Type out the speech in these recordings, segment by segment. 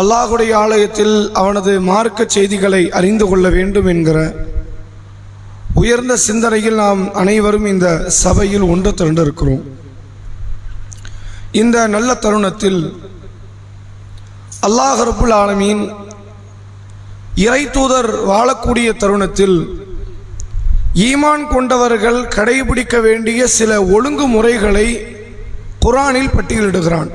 அல்லாஹுடைய ஆலயத்தில் அவனது மார்க்க செய்திகளை அறிந்து கொள்ள வேண்டும் என்கிற உயர்ந்த சிந்தனையில் நாம் அனைவரும் இந்த சபையில் ஒன்று திரண்டிருக்கிறோம். இந்த நல்ல தருணத்தில் அல்லாஹ் ரபுல் ஆலமீன் இறை தூதர் வாழக்கூடிய தருணத்தில் ஈமான் கொண்டவர்கள் கடைபிடிக்க வேண்டிய சில ஒழுங்குமுறைகளை குரானில் பட்டியலிடுகிறான்.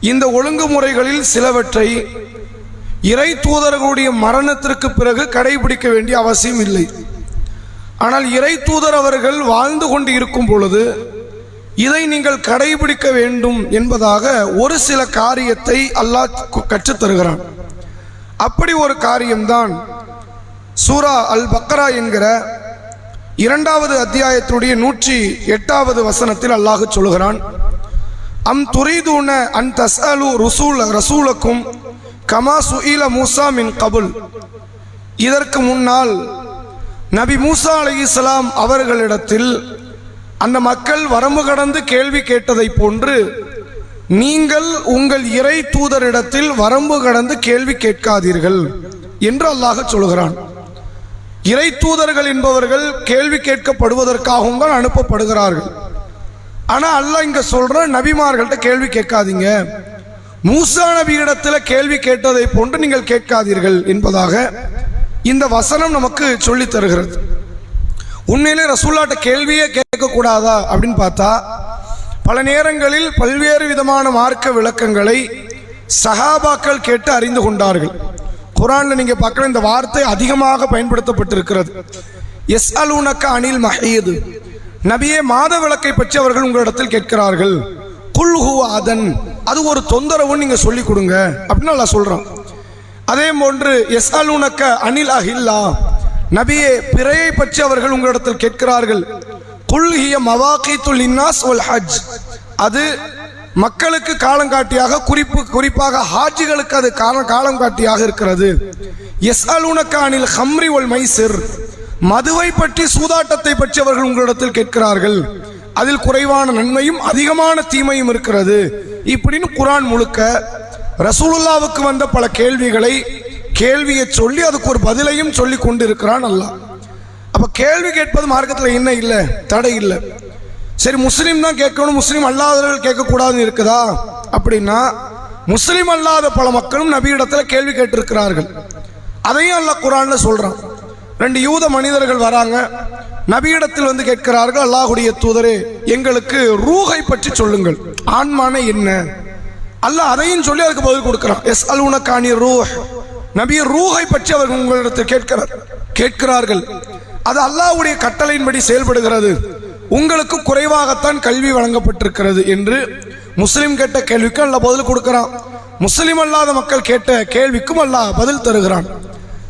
இந்த ஒழுங்குமுறைகளில் சிலவற்றை இறை தூதர்களுடைய மரணத்திற்கு பிறகு கடைபிடிக்க வேண்டிய அவசியம் இல்லை. ஆனால் இறை தூதர் அவர்கள் வாழ்ந்து கொண்டு இருக்கும் பொழுது இதை நீங்கள் கடைபிடிக்க வேண்டும் என்பதாக ஒரு சில காரியத்தை அல்லாஹ் கற்றுத்தருகிறான். கற்றுத் தருகிறான் அப்படி ஒரு காரியம்தான் சூரா அல் பக்ரா என்கிற இரண்டாவது அத்தியாயத்துடைய நூற்றி எட்டாவது வசனத்தில் அல்லாஹ் சொல்கிறான் அம் துரிதூன அன் தஸ்அலு ருசூல் ரசூலக்கும் கமா சுஈல மூசா மின் கபுல். இதற்கு முன்னால் நபி மூசா அலைஹிஸ்ஸலாம் அவர்களிடத்தில் அந்த மக்கள் வரம்பு கடந்து கேள்வி கேட்டதைப் போன்று நீங்கள் உங்கள் இறை தூதரிடத்தில் வரம்பு கடந்து கேள்வி கேட்காதீர்கள் என்று அல்லாஹ் சொல்கிறான். இறை தூதர்கள் என்பவர்கள் கேள்வி கேட்கப்படுவதற்காகவும் தான் அனுப்பப்படுகிறார்கள். ஆனால் அல்லாஹ் இங்கே சொல்கிற நபிமார்கள்ட்ட கேள்வி கேட்காதீங்க. மூசா நபியிடத்தில் கேள்வி கேட்டதை போன்று நீங்கள் கேட்காதீர்கள் என்பதாக இந்த வசனம் நமக்கு சொல்லித் தருகிறது. உண்மையிலே ரசூல்லாட்ட கேள்வியே கேட்கக்கூடாதா அப்படின்னு பார்த்தா பல நேரங்களில் பல்வேறு விதமான மார்க்க விளக்கங்களை சஹாபாக்கள் கேட்டு அறிந்து கொண்டார்கள். குரானில் நீங்கள் பார்க்கற இந்த வார்த்தை அதிகமாக பயன்படுத்தப்பட்டிருக்கிறது. எஸ் அலுனக்க அணில் மஹீது. நபியே மாத விளக்கை பற்றி அவர்கள் உங்களிடத்தில் கேட்கிறார்கள். குல்ஹு அதன். அது ஒரு தொந்தரவு நீங்க சொல்லி கொடுங்க. அப்படின்னு நான் சொல்றான். அதே போன்று எஸ் அலுனக்க அனில் அஹில்லா. நபியே பிறையை பற்றி அவர்கள் உங்களிடத்தில் கேட்கிறார்கள். குல்ஹிய மவாக்கித்துல் இன்னாஸ் வல் ஹஜ். அது மக்களுக்கு காலங்காட்டியாக குறிப்பு குறிப்பாக ஹாஜிகளுக்கு அது கால காலங்காட்டியாக இருக்கிறது. எஸ் அலுனக்க அனில் ஹம்ரி ஒல் மைசிர். மதுவை பற்றி சூதாட்டத்தை பற்றி அவர்கள் உங்களிடத்தில் கேட்கிறார்கள். அதில் குறைவான நன்மையும் அதிகமான தீமையும் இருக்கிறது. இப்படின்னு குரான் முழுக்க ரசூலுல்லாவுக்கு வந்த பல கேள்விகளை கேள்வியை சொல்லி அதுக்கு ஒரு பதிலையும் சொல்லி கொண்டு இருக்கிறான் அல்லாஹ். அப்போ கேள்வி கேட்பது மார்க்கத்தில் என்ன இல்லை? தடை இல்லை. சரி முஸ்லீம் தான் கேட்கணும் முஸ்லீம் அல்லாதவர்கள் கேட்கக்கூடாதுன்னு இருக்குதா? அப்படின்னா முஸ்லீம் அல்லாத பல மக்களும் நபியிடத்தில் கேள்வி கேட்டிருக்கிறார்கள். அதையும் அல்ல குரானில் சொல்கிறான் ரெண்டு யூத மனிதர்கள் வராங்க. நபியிடத்தில் வந்து கேட்கிறார்கள் அல்லாஹுடைய தூதரே எங்களுக்கு ரூஹை பற்றி சொல்லுங்கள். ஆன்மான என்ன? அல்லாஹ் அதையும் சொல்லி அதுக்கு பதில் கொடுக்கிறான். எஸ் அலுனக்கானி ரூஹ். நபி ரூஹை பற்றி அவர்கள் உங்களிடத்தில் கேட்கிறார். கேட்கிறார்கள். அது அல்லாஹ்வுடைய கட்டளையின்படி செயல்படுகிறது. உங்களுக்கு குறைவாகத்தான் கல்வி வழங்கப்பட்டிருக்கிறது என்று முஸ்லிம் கேட்ட கேள்விக்கு அல்ல பதில் கொடுக்கிறான். முஸ்லிம் அல்லாத மக்கள் கேட்ட கேள்விக்கும் அல்லாஹ் பதில் தருகிறான்.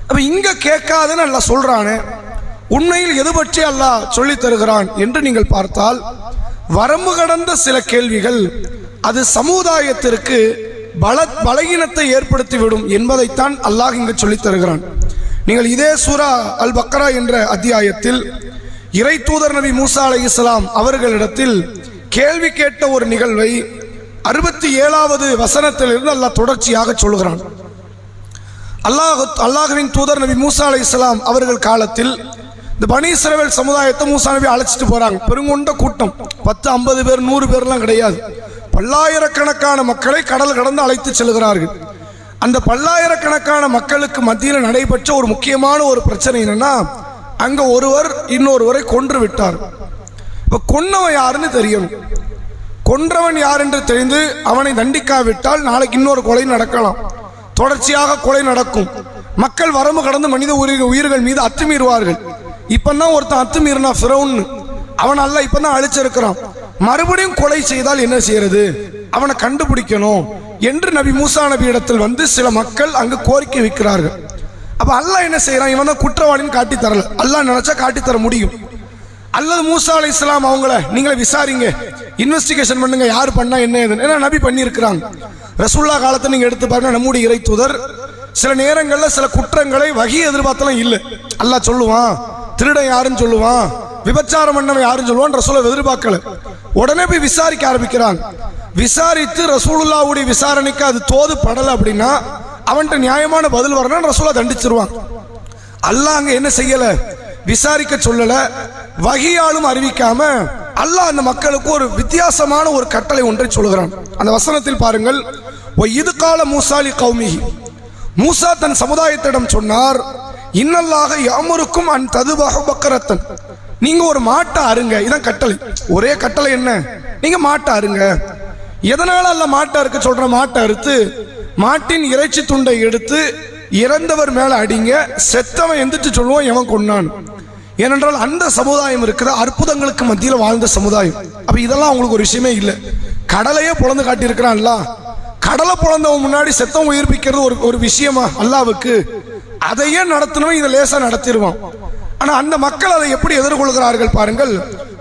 அப்ப இங்க கேட்காதுன்னு அல்லாஹ் சொல்றானே. உண்மையில் எது பற்றி அல்லாஹ் சொல்லித் தருகிறான் என்று நீங்கள் பார்த்தால் வரம்பு கடந்த சில கேள்விகள் அது சமுதாயத்திற்கு பல பலகீனத்தை ஏற்படுத்திவிடும் என்பதைத்தான் அல்லாஹ் இங்கு சொல்லித் தருகிறான். நீங்கள் இதே சூரா அல் பக்ரா என்ற அத்தியாயத்தில் இறை தூதர் நபி மூசா அலை இஸ்லாம் அவர்களிடத்தில் கேள்வி கேட்ட ஒரு நிகழ்வை அறுபத்தி ஏழாவது வசனத்திலிருந்து அல்லாஹ் தொடர்ச்சியாக சொல்கிறான். அல்லாஹ் அல்லாஹுவின் தூதர் நபி மூசா அலி இஸ்லாம் அவர்கள் காலத்தில் இந்த பனி சமுதாயத்தை மூசா நபி அழைச்சிட்டு போகிறாங்க பெருங்கொண்ட கூட்டம். பத்து ஐம்பது பேர் நூறு பேர்லாம் கிடையாது. பல்லாயிரக்கணக்கான மக்களை கடல் கடந்து அழைத்து செல்கிறார்கள். அந்த பல்லாயிரக்கணக்கான மக்களுக்கு மத்தியில் நடைபெற்ற ஒரு முக்கியமான ஒரு பிரச்சனை என்னன்னா அங்கே ஒருவர் இன்னொருவரை கொன்று விட்டார். இப்போ கொன்னவன் யாருன்னு தெரியணும். கொன்றவன் யார் என்று தெரிந்து அவனை தண்டிக்காவிட்டால் நாளைக்கு இன்னொரு கொலை நடக்கலாம். தொடர்ச்சியாக கொலை நடக்கும். மக்கள் வரம்பு கடந்து மனித உயிர் உயிர்கள் மீது அத்துமீறுவார்கள். இப்பதான் ஒருத்தன் அத்துமீறினா ஃபிரௌன் அவன் அல்ல இப்பதான் அழிச்சிருக்கிறான். மறுபடியும் கொலை செய்தால் என்ன செய்யறது? அவனை கண்டுபிடிக்கணும் என்று நபி மூசா நபி இடத்தில் வந்து சில மக்கள் அங்கு கோரிக்கை வைக்கிறார்கள். அப்ப அல்லாஹ் என்ன செய்யறான்? இவன் தான் குற்றவாளின்னு காட்டி தரல. அல்லாஹ் நினைச்சா காட்டி தர முடியும். அல்லது மூசா அலி இஸ்லாம் அவங்கள நீங்களே விசாரிங்க. இன்வெஸ்டிகேஷன் பண்ணுங்க யார் பண்ணா என்ன ஏதுன்னு. ஏன்னா நபி பண்ணியிருக்கிறாங்க. ரசுல்லா காலத்தை நீங்க எடுத்து பாருங்க நம்முடைய இறை தூதர் சில நேரங்களில் சில குற்றங்களை வகி எதிர்பார்த்தலாம் இல்லை. அல்லாஹ் சொல்லுவான் திருடன் யாருன்னு சொல்லுவான் விபச்சாரம் பண்ணவன் யாருன்னு சொல்லுவான் ரசூலை எதிர்பார்க்கல. உடனே போய் விசாரிக்க ஆரம்பிக்கிறாங்க. விசாரித்து ரசூலுல்லாவுடைய விசாரணைக்கு அது தோது படலை அப்படின்னா அவன்கிட்ட நியாயமான பதில் வரணும்னு ரசூலா தண்டிச்சிருவான் அல்லாஹ் அங்கே என்ன செய்யலை? விசாரிக்க சொல்லலை. வகையாலும் அறிவிக்காமல் அல்லாஹ் அந்த மக்களுக்கு ஒரு வித்தியாசமான ஒரு கட்டளை ஒன்றை சொல்கிறான் அந்த வசனத்தில் பாருங்கள் இது கால மூசாலி கௌமிகி மூசா தன் சமுதாயத்திடம் சொன்னார் இன்னல்லாக யாமருக்கும் அன் ததுவாக பக்கரத்தன் நீங்க ஒரு மாட்டை அருங்க இதான் கட்டளை. ஒரே கட்டளை என்ன? நீங்க மாட்டை அருங்க எதனால அல்ல மாட்டை அறுக்க சொல்ற? மாட்டை அறுத்து மாட்டின் இறைச்சி துண்டை எடுத்து இறந்தவர் மேல அடிங்க செத்தவன் எந்திரிச்சு சொல்லுவான் எவன் கொன்னான். ஏனென்றால் அந்த சமுதாயம் இருக்கிற அற்புதங்களுக்கு மத்தியில் வாழ்ந்த சமுதாயம். அப்போ இதெல்லாம் அவங்களுக்கு ஒரு விஷயமே இல்லை. கடலையே பொழந்து காட்டியிருக்கிறான்ல. கடலை பொழந்தவன் முன்னாடி செத்தம் உயிர்ப்பிக்கிறது ஒரு ஒரு விஷயமா அல்லாவுக்கு? அதையே நடத்தணும் இதை லேசாக நடத்திடுவான். ஆனால் அந்த மக்கள் அதை எப்படி எதிர்கொள்கிறார்கள் பாருங்கள்.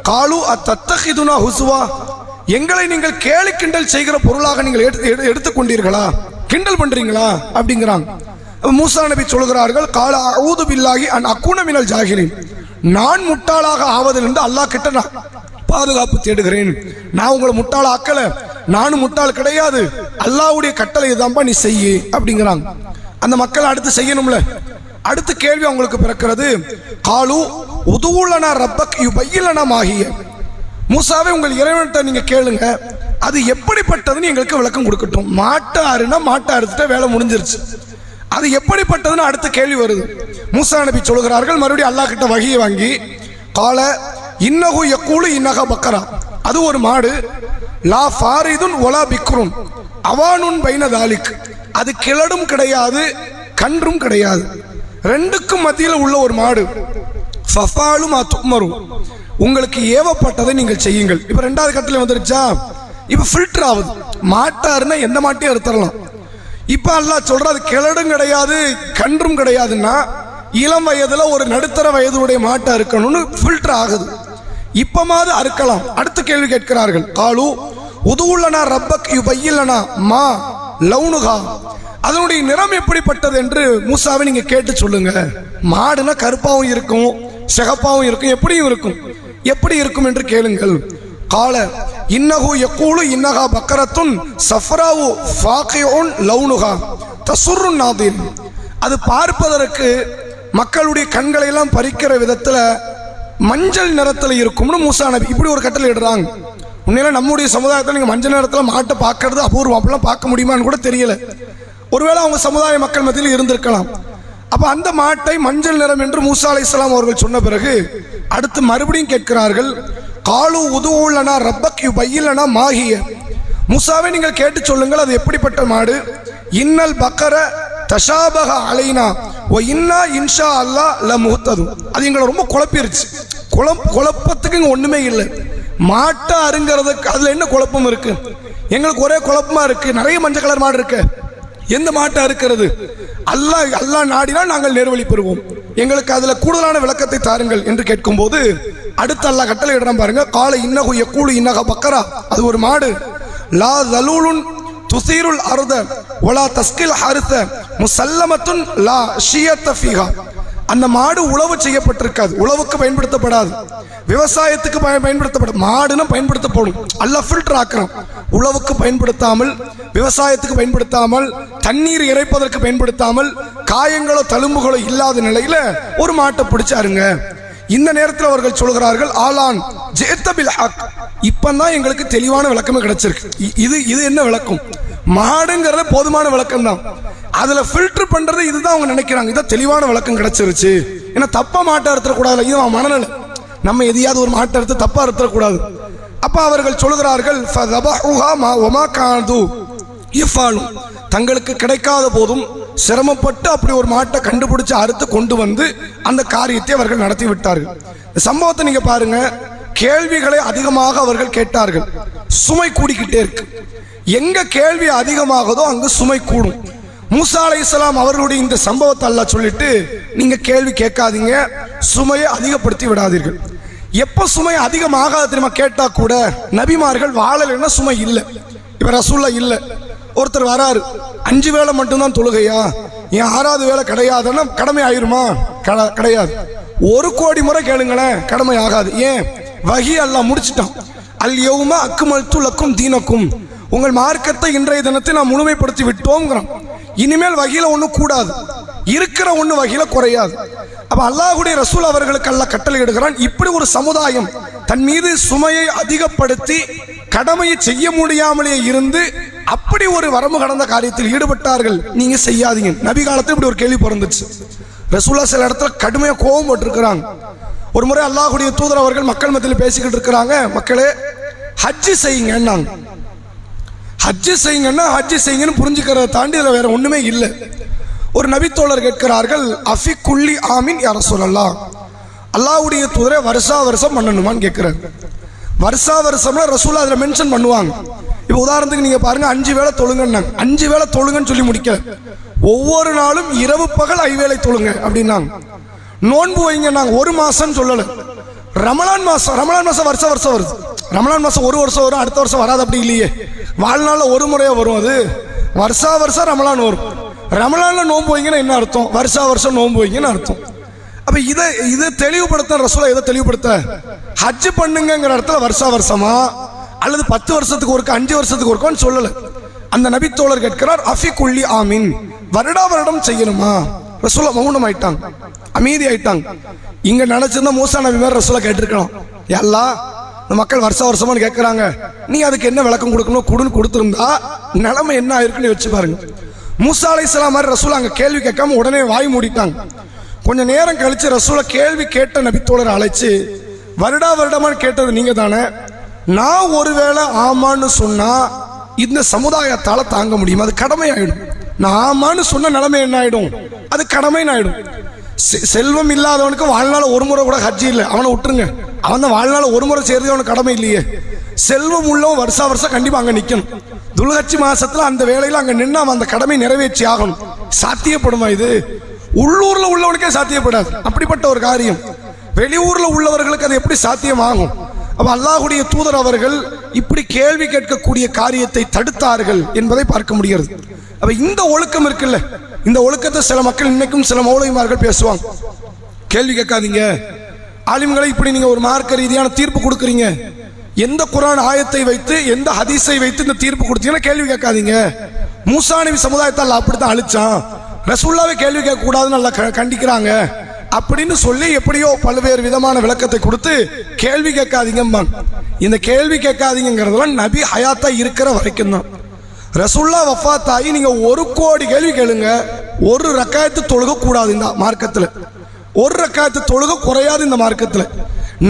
காலு அத்தத்தகிதுனா ஹுசுவா. எங்களை நீங்கள் கேலி கிண்டல் செய்கிற பொருளாக நீங்கள் எடுத்து எடு- எடுத்துக்கொண்டீர்களா கிண்டல் பண்றீங்களா? அப்படிங்கிறாங்க. மூசா நபி சொல்கிறார்கள் கால அவுது பில்லாகி அன் அக்குணமினல் ஜாகிரின். நான் முட்டாளாக ஆவதிலிருந்து அல்லாஹ் கிட்ட நான் பாதுகாப்பு தேடுகிறேன். நான் உங்களை முட்டாள ஆக்கல. நானும் முட்டாள் கிடையாது. அல்லாஹ்வுடைய கட்டளை தான்ப்பா நீ செய்யு அப்படிங்கிறாங்க. அந்த மக்கள் அடுத்து செய்யணும்ல. அடுத்த கேள்வி அவங்களுக்கு பிறக்கிறது காலு உதுவுலனா ரப்பக் யுபையிலனா மாகிய மூசாவே உங்கள் இறைவன்கிட்ட நீங்க கேளுங்க. அது எப்படிப்பட்டதுன்னு எங்களுக்கு விளக்கம் கொடுக்கட்டும். மாட்டை அறுனா மாட்டை அறுத்துட்டா வேலை முடிஞ்சிருச்சு. அது எப்படிப்பட்டதுன்னு அடுத்த கேள்வி வருது. மூசா நபி சொல்கிறார்கள் மறுபடியும் அல்லாஹ் கிட்ட வகையை வாங்கி கால இன்னகு எக்கூழு இன்னக பக்கரா. அது ஒரு மாடு. லா ஃபாரிதுன் ஒலா பிக்ரும் அவானுன் பைன தாலிக். அது கிளடும் கிடையாது கன்றும் கிடையாது. ரெண்டுக்கும் மத்தியில் உள்ள ஒரு மாடு. ஃபஃபாலும் அத்துமரும் உங்களுக்கு ஏவப்பட்டதை நீங்கள் செய்யுங்கள். இப்போ ரெண்டாவது கட்டத்தில் வந்துருச்சா? இப்போ ஃபில்டர் ஆகுது. மாட்டாருன்னா எந்த மாட்டையும் எடுத்துடலாம் இப்போ அல்லா சொல்கிறது கிழடும் கிடையாது கன்றும் கிடையாதுன்னா இளம் வயதுல ஒரு நடுத்தர வயதுடைய மாட்டை இருக்கணும்னு ஃபில்டர் ஆகுது. இப்பமாவது அறுக்கலாம். அடுத்த கேள்வி கேட்கிறார்கள். காலு உதுவுள்ளனா ரப்பக் யுபையில்லனா மா லவுனுகா? அதனுடைய நிறம் எப்படிப்பட்டது என்று மூசாவை நீங்க கேட்டு சொல்லுங்க. மாடுனா கருப்பாவும் இருக்கும் சிகப்பாவும் இருக்கும் எப்படியும் இருக்கும். எப்படி இருக்கும் என்று கேளுங்கள். கால இன்னகு எக்கூலு இன்னஹா பக்கரத்துன் சஃப்ராவு ஃபாக்கியோன் லவுனுகா தசுரு நாதீன் அது பார்ப்பதற்கு மக்களுடைய கண்களை எல்லாம் பறிக்கிற விதத்தில் மஞ்சள் நிறத்தில் இருக்கும்னு மூசா நபி இப்படி ஒரு கட்டளை இடுறாங்க. உண்மையில நம்முடைய சமுதாயத்தில் நீங்கள் மஞ்சள் நிறத்தில் மாட்டை பார்க்கறது அபூர்வம். அப்படிலாம் பார்க்க முடியுமான்னு கூட தெரியல. ஒருவேளை அவங்க சமுதாய மக்கள் மத்தியில் இருந்திருக்கலாம். அப்போ அந்த மாட்டை மஞ்சள் நிறம் என்று மூசா அலைஹிஸ்ஸலாம் அவர்கள் சொன்ன பிறகு அடுத்து மறுபடியும் கேட்கிறார்கள் காலு உதுவுள்ளனா ரப்பக் யுபையிலனா மாகிய. முசாவை நீங்கள் கேட்டு சொல்லுங்கள் அது எப்படிப்பட்ட மாடு? இன்னல் பக்கர தஷாபக அலைனா ஓ இன்னா இன்ஷா அல்லா ல முகத்ததும் அது எங்களை ரொம்ப குழப்பிருச்சு. குழப் குழப்பத்துக்கு இங்கே ஒன்றுமே இல்லை. மாட்டை அருங்கிறதுக்கு அதில் என்ன குழப்பம் இருக்கு? எங்களுக்கு ஒரே குழப்பமாக இருக்கு. நிறைய மஞ்சள் கலர் மாடு இருக்கு. எந்த மாட்டை அறுக்கிறது? அல்லாஹ் அல்லாஹ் நாடினால் நாங்கள் நேர்வழி பெறுவோம். எங்களுக்கு அதில் கூடுதலான விளக்கத்தை தாருங்கள் என்று கேட்கும்போது அடுத்த அல்லாஹ் கட்டளை இடுறான் பாருங்க காலை இன்னகு எக்கூலு இன்னக பக்கரா. அது ஒரு மாடு. லா தலூலுன் துசீருல் அருத ஒலா தஸ்கில் ஹரித்த முசல்லமத்துன் லா ஷியத்த ஃபீஹா. அந்த மாடு உழவு செய்யப்பட்டிருக்காது உழவுக்கு பயன்படுத்தப்படாது. விவசாயத்துக்கு பய- பயன்படுத்தப்படும் மாடுன்னு பயன்படுத்தப்படும் அல்ல ஃபில்டர் ஆக்கிறோம் உழவுக்கு பயன்படுத்தாமல் விவசாயத்துக்கு பயன்படுத்தாமல் தண்ணீர் இறைப்பதற்கு பயன்படுத்தாமல் காயங்களோ தழும்புகளோ இல்லாத நிலையில் ஒரு மாட்டை பிடிச்சாருங்க. இந்த நேரத்தில் அவர்கள் சொல்கிறார்கள் ஆலான் ஜேத்தபில் ஹக். இப்பதான் எங்களுக்கு தெளிவான விளக்கமே கிடைச்சிருக்கு. இது இது என்ன விளக்கம்? மாடுங்கிறது போதுமான விளக்கம் தான் அதுல ஃபில்டர் பண்றது இதுதான் அவங்க நினைக்கிறாங்க. இதான் தெளிவான விளக்கம் கிடைச்சிருச்சு. ஏன்னா தப்பா மாட்டை அறுத்தக்கூடாது இது அவன் மனநிலை. நம்ம எதையாவது ஒரு மாட்டை அறுத்து தப்பா அறுத்தக்கூடாது அப்ப அவர்கள் சொல்கிறார்கள் "ஃபதபஹுஹா தங்களுக்கு கிடைக்காத போதும் சிரமப்பட்டு அப்படி ஒரு மாட்டை கண்டுபிடிச்சு அறுத்து கொண்டு வந்து அந்த காரியத்தை அவர்கள் நடத்தி விட்டார்கள். இந்த சம்பவத்தை நீங்க பாருங்க. கேள்விகளை அதிகமாக அவர்கள் கேட்டார்கள். சுமை கூடிக்கிட்டே இருக்கு. எங்க கேள்வி அதிகமாகுதோ அங்கு சுமை கூடும். மூசா அலைஹிஸ்ஸலாம் அவர்களுடைய இந்த சம்பவத்தை அல்லாஹ் சொல்லிட்டு நீங்க கேள்வி கேட்காதீங்க. சுமையை அதிகப்படுத்தி விடாதீர்கள். எப்ப சுமை அதிகமாகாத தெரியுமா? கேட்டா கூட நபிமார்கள் வாழலைன்னா சுமை இல்லை. இப்ப ரசூல்லா இல்லை. ஒருத்தர் வராரு அஞ்சு வேலை மட்டும்தான் தொழுகையா? ஏன் ஆறாவது வேலை கிடையாதுன்னா கடமை ஆயிருமா கிடையாது. ஒரு கோடி முறை கேளுங்களேன் கடமை ஆகாது ஏன்? வகி அல்லாஹ் முடிச்சிட்டான். அல் யௌம அக்குமல் துலக்கும் தீனக்கும். உங்கள் மார்க்கத்தை இன்றைய தினத்தை நான் முழுமைப்படுத்தி விட்டோங்கிறான். இனிமேல் வகையில் ஒன்றும் கூடாது. இருக்கிற ஒன்று வகையில் குறையாது. அப்போ அல்லாஹுடைய ரசூல் அவர்களுக்கு அல்ல கட்டளை எடுக்கிறான் இப்படி ஒரு சமுதாயம் தன் மீது சுமையை அதிகப்படுத்தி கடமையை செய்ய முடியாமலே இருந்து அப்படி ஒரு வரம்பு கடந்த காரியத்தில் ஈடுபட்டார்கள். நீங்க செய்யாதீங்க. நபி காலத்தில் இப்படி ஒரு கேள்வி பிறந்துச்சு. ரசூல்லா சில இடத்துல கடுமையாக கோபம் போட்டிருக்கிறாங்க. ஒரு முறை அல்லாஹுடைய தூதர் அவர்கள் மக்கள் மத்தியில் பேசிக்கிட்டு இருக்கிறாங்க. மக்களே ஹஜ்ஜு செய்யுங்கன்னாங்க. ஹஜ்ஜு செய்யுங்கன்னா ஹஜ்ஜு செய்யுங்கன்னு புரிஞ்சுக்கிறத தாண்டி இதில் வேற ஒண்ணுமே இல்லை. ஒரு நபித்தோழர் கேட்கிறார்கள் அஃபி குள்ளி ஆமீன் யார சொல்லலாம் அல்லாவுடைய தூதரை வருஷா வருஷம் பண்ணணுமான்னு கேட்கிறாரு. வருஷா வருஷம்னா ரசூலா அதில் மென்ஷன் பண்ணுவாங்க. இப்போ உதாரணத்துக்கு நீங்கள் பாருங்கள் அஞ்சு வேளை தொழுங்கன்னாங்க அஞ்சு வேளை தொழுங்கன்னு சொல்லி முடிக்கல. ஒவ்வொரு நாளும் இரவு பகல் ஐவேளை தொழுங்க அப்படின்னாங்க. நோன்பு வைங்க நாங்கள் ஒரு மாதம்னு சொல்லலை. ரமலான் மாதம் ரமலான் மாதம் வருஷம் வருஷம் வருது. ரமலான் மாதம் ஒரு வருஷம் வரும் அடுத்த வருஷம் வராது அப்படி இல்லையே. வாழ்நாளில் ஒரு முறையாக வரும் அது. வருஷா வருஷம் ரமலான் வரும். ரமலானில் நோன்பு வைங்கன்னா என்ன அர்த்தம்? வருஷா வருஷம் நோன்பு வைங்கன்னு அர்த்தம். அப்போ இதை இதை தெளிவுபடுத்த ரசோலா இதை தெளிவுபடுத்த? ஹஜ் பண்ணுங்கிற இடத்துல வருஷா வருஷமா? அல்லது பத்து வருஷத்துக்கு ஒருக்க அஞ்சு வருஷத்துக்கு ஒருக்கான்னு சொல்லல. அந்த நபித்தோழர் கேட்கிறார் அஃபி குள்ளி ஆமீன். வருடா வருடம் செய்யணுமா? ரசூலா மௌனம் ஆயிட்டாங்க. அமைதி ஆயிட்டாங்க. இங்க நினைச்சிருந்தா மூசா நபி மாதிரி ரசூலா கேட்டிருக்கலாம். எல்லா இந்த மக்கள் வருஷ வருஷமானு கேட்கறாங்க. நீ அதுக்கு என்ன விளக்கம் கொடுக்கணும்? கொடுன்னு கொடுத்துருந்தா நிலைமை என்ன ஆயிருக்குன்னு வச்சு பாருங்க. மூசா அலைஹிஸ்ஸலாம் மாதிரி ரசூலா அங்க கேள்வி கேட்காம உடனே வாய் மூடிட்டாங்க. கொஞ்ச நேரம் கழிச்சு ரசூலை கேள்வி கேட்ட நபித்தோழர் அழைச்சு வருடா வருடமான்னு கேட்டது நீங்க தானே நான் ஒருவேளை ஆமான்னு சொன்னால் இந்த சமுதாயத்தால் தாங்க முடியும்? அது கடமை ஆயிடும் நான் ஆமான்னு சொன்ன நிலைமை என்ன ஆகிடும் அது கடமைன்னு ஆகிடும் செ- செல்வம் இல்லாதவனுக்கு வாழ்நாள் ஒரு முறை கூட ஹஜ்ஜி இல்லை. அவனை விட்டுருங்க. அவன் தான் வாழ்நாள் ஒரு முறை செய்கிறது அவனுக்கு கடமை இல்லையே. செல்வம் உள்ளவன் வருஷா வருஷம் கண்டிப்பாக அங்கே நிற்கணும் துல்ஹஜ் மாதத்தில் அந்த வேலையில் அங்கே நின்று அவன் அந்த கடமை நிறைவேற்றி ஆகணும். சாத்தியப்படுமா இது? உள்ளூரில் உள்ளவனுக்கே சாத்தியப்படாது. அப்படிப்பட்ட ஒரு காரியம். வெளியூரில் உள்ளவர்களுக்கு அது எப்படி சாத்தியமாகும்? அப்ப அல்லாஹுடைய தூதர் அவர்கள் இப்படி கேள்வி கேட்கக்கூடிய காரியத்தை தடுத்தார்கள் என்பதை பார்க்க முடிகிறது. அப்ப இந்த ஒழுக்கம் இருக்குல்ல? இந்த ஒழுக்கத்தை சில மக்கள் இன்னைக்கும் சில மௌலவிமார்கள் பேசுவாங்க. கேள்வி கேட்காதீங்க. ஆலிம்களை இப்படி நீங்க ஒரு மார்க்க ரீதியான தீர்ப்பு கொடுக்குறீங்க. எந்த குரான் ஆயத்தை வைத்து எந்த ஹதீஸை வைத்து இந்த தீர்ப்பு கொடுத்தீங்கன்னா கேள்வி கேட்காதீங்க. மூசானவி சமுதாயத்தால் அப்படித்தான் அழிச்சான். ரசூல்லாவே கேள்வி கேட்க கூடாதுன்னு நல்லா க- கண்டிக்கிறாங்க. அப்படின்னு சொல்லி எப்படியோ பல்வேறு விதமான விளக்கத்தை கொடுத்து கேள்வி கேட்காதீங்கம்பாங்க இந்த கேள்வி கேட்காதீங்கிறதெல்லாம் நபி ஹயாத்தா இருக்கிற வரைக்கும் தான். ரசுல்லா வஃபாத்தாயி நீங்கள் நீங்க ஒரு கோடி கேள்வி கேளுங்க. ஒரு ரக்காயத்து தொழுக கூடாது இந்த மார்க்கத்தில். ஒரு ரக்காயத்து தொழுக குறையாது இந்த மார்க்கத்தில்.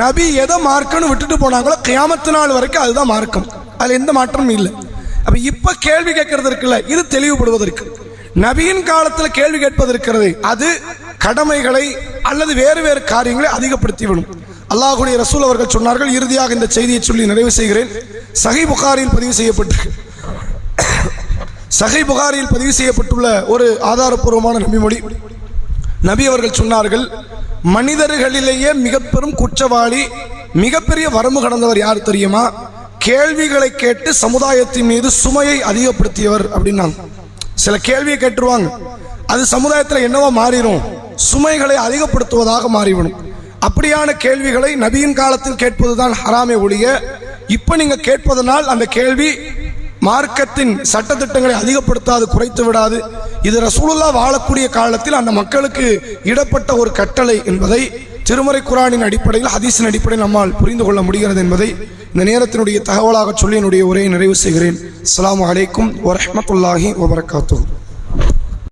நபி எதை மார்க்கம்னு விட்டுட்டு போனாங்களோ கியாமத்து நாள் வரைக்கும் அதுதான் மார்க்கம். அதில் எந்த மாற்றமும் இல்லை. அப்போ இப்போ கேள்வி கேட்கறது இருக்குல்ல இது தெளிவுபடுவதற்கு. நபியின் காலத்தில் கேள்வி கேட்பது இருக்கிறது அது கடமைகளை அல்லது வேறு வேறு காரியங்களை அதிகப்படுத்திவிடும் அல்லாஹுடைய ரசூல் அவர்கள் சொன்னார்கள் இறுதியாக இந்த செய்தியை சொல்லி நிறைவு செய்கிறேன். சஹி புகாரில் பதிவு செய்யப்பட்டு சஹி புகாரில் பதிவு செய்யப்பட்டுள்ள ஒரு ஆதாரப்பூர்வமான நபிமொழி நபி அவர்கள் சொன்னார்கள் மனிதர்களிலேயே மிக பெரும் குற்றவாளி மிகப்பெரிய வரம்பு கடந்தவர் யார் தெரியுமா? கேள்விகளை கேட்டு சமுதாயத்தின் மீது சுமையை அதிகப்படுத்தியவர் அப்படின்னாங்க. சில கேள்வியை கேட்டுருவாங்க. அது சமுதாயத்தில் என்னவோ மாறிடும் சுமைகளை அதிகப்படுத்துவதாக மாறிவிடும். அப்படியான கேள்விகளை நபியின் காலத்தில் கேட்பதுதான் ஹராமே ஒழிய இப்போ நீங்கள் கேட்பதனால் அந்த கேள்வி மார்க்கத்தின் சட்டத்திட்டங்களை அதிகப்படுத்தாது குறைத்து விடாது. இது ரசூலுல்லா வாழக்கூடிய காலத்தில் அந்த மக்களுக்கு இடப்பட்ட ஒரு கட்டளை என்பதை திருமறை குரானின் அடிப்படையில் ஹதீஸின் அடிப்படையில் நம்மால் புரிந்து கொள்ள முடிகிறது என்பதை இந்த நேரத்தினுடைய தகவலாக சொல்லி என்னுடைய உரையை நிறைவு செய்கிறேன். அஸ்லாம் வலைக்கும் வரமத்துல்லாஹி வபரகாத்துஹு.